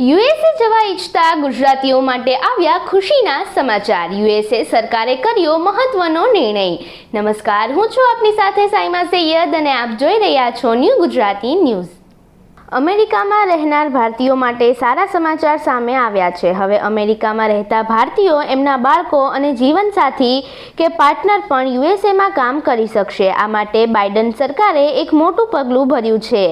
USA જવા ઈચ્છતા ગુજરાતીઓ માટે આવ્યા ખુશીના સમાચાર. યુએસએ સરકારે કર્યો મહત્વનો નિર્ણય. નમસ્કાર, હું છું આપની સાથે સાઈમા સૈયદ અને આપ જોઈ રહ્યા છો ન્યૂ ગુજરાતી ન્યૂઝ. અમેરિકામાં રહેનાર ભારતીયો માટે સારા સમાચાર સામે આવ્યા છે. હવે અમેરિકામાં રહેતા ભારતીયો એમના બાળકો અને જીવનસાથી કે પાર્ટનર પણ યુએસએમાં કામ કરી શકશે. આ માટે બાઇડન સરકારે એક મોટું પગલું ભર્યું છે.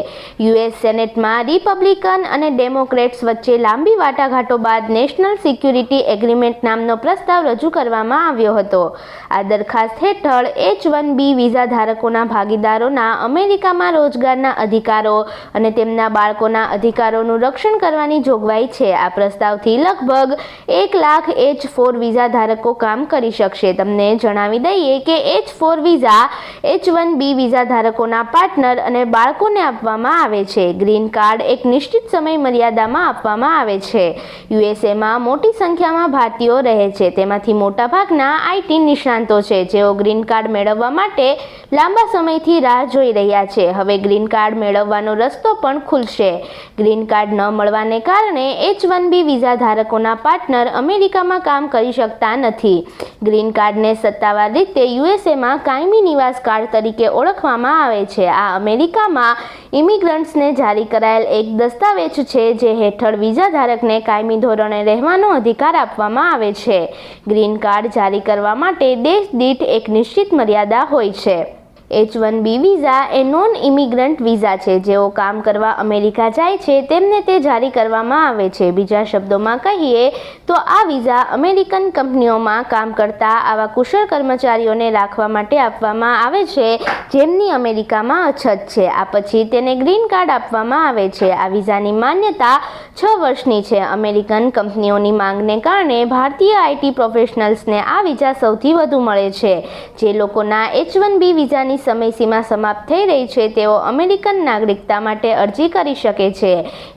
યુએસ સેનેટમાં રિપબ્લિકન અને ડેમોક્રેટ્સ વચ્ચે લાંબી વાટાઘાટો બાદ નેશનલ સિક્યુરિટી એગ્રીમેન્ટ નામનો પ્રસ્તાવ રજૂ કરવામાં આવ્યો હતો. આ દરખાસ્ત હેઠળ એચ વન બી વિઝા ધારકોના ભાગીદારોના અમેરિકામાં રોજગારના અધિકારો અને તેમના બાળકોના અધિકારોનું રક્ષણ કરવાની જોગવાઈ છે. આ પ્રસ્તાવથી લગભગ એક લાખ એચ ફોર વિઝા ધારકો કામ કરી શકશે. તમને જણાવી દઈએ કે H four visa H one B visa ધારકોના partner અને બાળકોને આપવામાં આવે છે. ગ્રીન કાર્ડ એક નિશ્ચિત સમય મર્યાદામાં આપવામાં આવે છે. યુએસએમાં મોટી સંખ્યામાં ભારતીયો રહે છે. તેમાંથી મોટાભાગના આઈટી નિષ્ણાંતો છે. જેઓ ગ્રીન કાર્ડ મેળવવા માટે લાંબા સમયથી રાહ જોઈ રહ્યા છે. હવે ગ્રીન કાર્ડ મેળવવાનો રસ્તો પણ ખુલશે. ગ્રીન કાર્ડ ન મળવાને કારણે એચ વન બી વિઝા ધારકોના પાર્ટનર અમેરિકામાં કામ કરી શકતા નથી. ગ્રીન કાર્ડને સત્તાવાર રીતે યુએસએમાં કાયમી નિવાસ કાર્ડ તરીકે ઓળખવામાં આવે છે. આ અમેરિકામાં ઇમિગ્રન્ટ્સને જારી કરાયેલ એક દસ્તાવેજ છે જે હેઠળ વિઝા ધારકને કાયમી ધોરણે રહેવાનો અધિકાર આપવામાં આવે છે. ગ્રીન કાર્ડ જારી કરવા માટે દેશ દીઠ એક નિશ્ચિત મર્યાદા હોય છે. એચ વન બી વિઝા એ નોન ઇમિગ્રન્ટ વિઝા છે. જેઓ કામ કરવા અમેરિકા જાય છે, તેમને તે જારી કરવામાં આવે છે. બીજા શબ્દોમાં કહીએ તો આ વિઝા અમેરિકન કંપનીઓમાં કામ કરતા આવા કુશળ કર્મચારીઓને રાખવા માટે આપવામાં આવે છે, જેમની અમેરિકામાં અછત છે. આ પછી તેને ગ્રીન કાર્ડ આપવામાં આવે છે. આ વિઝાની માન્યતા છ વર્ષની છે. અમેરિકન કંપનીઓની માંગને કારણે ભારતીય આઈટી પ્રોફેશનલ્સને આ વિઝા સૌથી વધુ મળે છે. જે લોકોના એચ વન બી વિઝાની સમયસીમા સમાપ્ત થઈ રહી છે, તેઓ અમેરિકન નાગરિકતા માટે અરજી કરી શકે છે.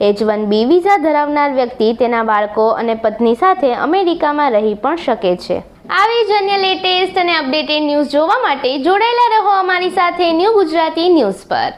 એચ વન બી વિઝા ધરાવનાર વ્યક્તિ તેના બાળકો અને પત્ની સાથે અમેરિકામાં રહી પણ શકે છે. આવી જ અન્ય લેટેસ્ટ અને અપડેટેડ ન્યૂઝ જોવા માટે જોડાયેલા રહો અમારી સાથે ન્યૂ ગુજરાતી ન્યૂઝ પર.